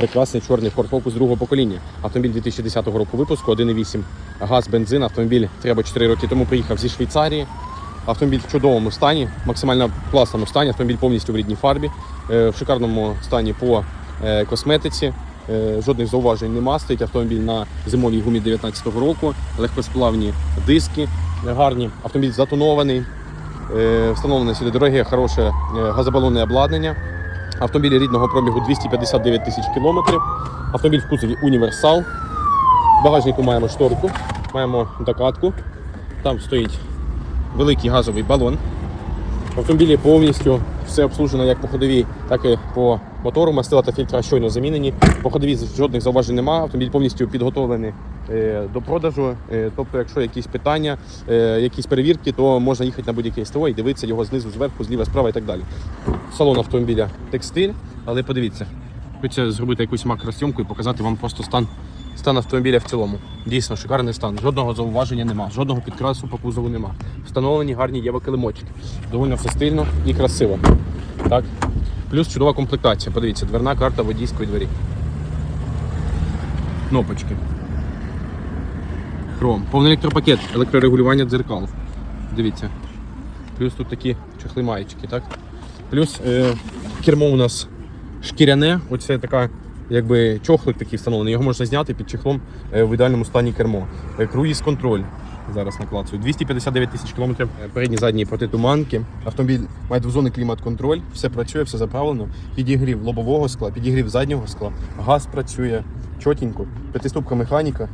прекрасний чорний Ford Focus другого покоління. Автомобіль 2010 року випуску, 1,8 газ, бензин. Автомобіль треба 4 роки тому приїхав зі Швейцарії. Автомобіль в чудовому стані, максимально класному стані. Автомобіль повністю в рідній фарбі, е, в шикарному стані по е, косметиці. Е, Жодних зауважень нема. Стоїть автомобіль на зимовій гумі 2019 року, легкосплавні диски гарні. Автомобіль затонований, встановлене сюди дороге, хороше газобалонне обладнання. Автомобіль рідного пробігу 259 тисяч кілометрів. Автомобіль в кузові універсал. В багажнику маємо шторку, маємо докатку. Там стоїть великий газовий балон. В автомобілі повністю все обслужено як по ходовій, так і по мотору. Мастила та фільтра щойно замінені. По ходовій жодних зауважень немає. Автомобіль повністю підготовлений е, до продажу. Е, Тобто, якщо якісь питання, е, якісь перевірки, то можна їхати на будь-яке СТО і дивитися його знизу, зверху, зліва, справа і так далі. Салон автомобіля текстиль, але подивіться, хочеться зробити якусь макросйомку і показати вам просто стан. Стан автомобіля в цілому. Дійсно, шикарний стан. Жодного зауваження нема, жодного підкрасу по кузову нема. Встановлені гарні євокилимочки. Довольно все стильно і красиво. Так? Плюс чудова комплектація. Подивіться, дверна карта водійської двері. Кнопочки. Хром. Повний електропакет, електрорегулювання дзеркал. Дивіться. Плюс тут такі чохли маєчки, так? Плюс е, кермо у нас шкіряне. Оце така, якби чохлик такий встановлений. Його можна зняти під чехлом е, в ідеальному стані кермо. Е, круїз контроль. Зараз наклацую. 259 тисяч кілометрів. Е, Передні задні протитуманки. Автомобіль має двозонний клімат-контроль, все працює, все заправлено. Підігрів лобового скла, підігрів заднього скла, газ працює чотенько, п'ятиступка механіка.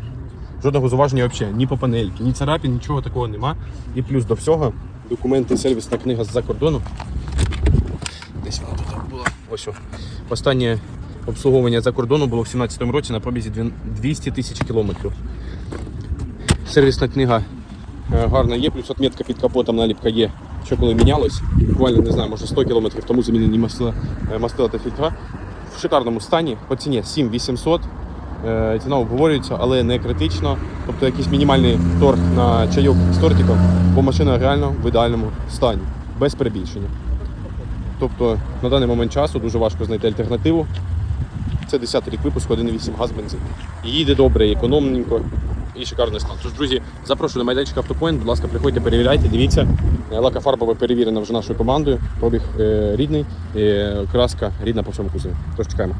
Жодного зуваження взагалі, ні по панельки, ні царапін, нічого такого нема. І плюс до всього документи, сервісна книга з-за кордону. Ось. Останнє обслуговування за кордону було в 2017 році на пробізі 200 тисяч кілометрів. Сервісна книга е, гарна є, плюс отметка під капотом наліпка є. Що коли мінялось, буквально не знаю, може 100 кілометрів тому замінені мастила, е, мастила та фільтра. В шикарному стані, по ціні 7800. Е, Ціна обговорюється, але не критично. Тобто якийсь мінімальний торг на чайок з тортиком, бо машина реально в ідеальному стані, без перебільшення. Тобто на даний момент часу дуже важко знайти альтернативу. Це 10 рік випуску 1.8 газ бензин. Їде добре, економненько і шикарний стан. Тож, друзі, запрошую на майданчик Автопоінт. Будь ласка, приходьте, перевіряйте, дивіться. Е, Лака фарбова перевірена вже нашою командою. Пробіг е, рідний, е, краска рідна по всьому кузові. Тож чекаємо.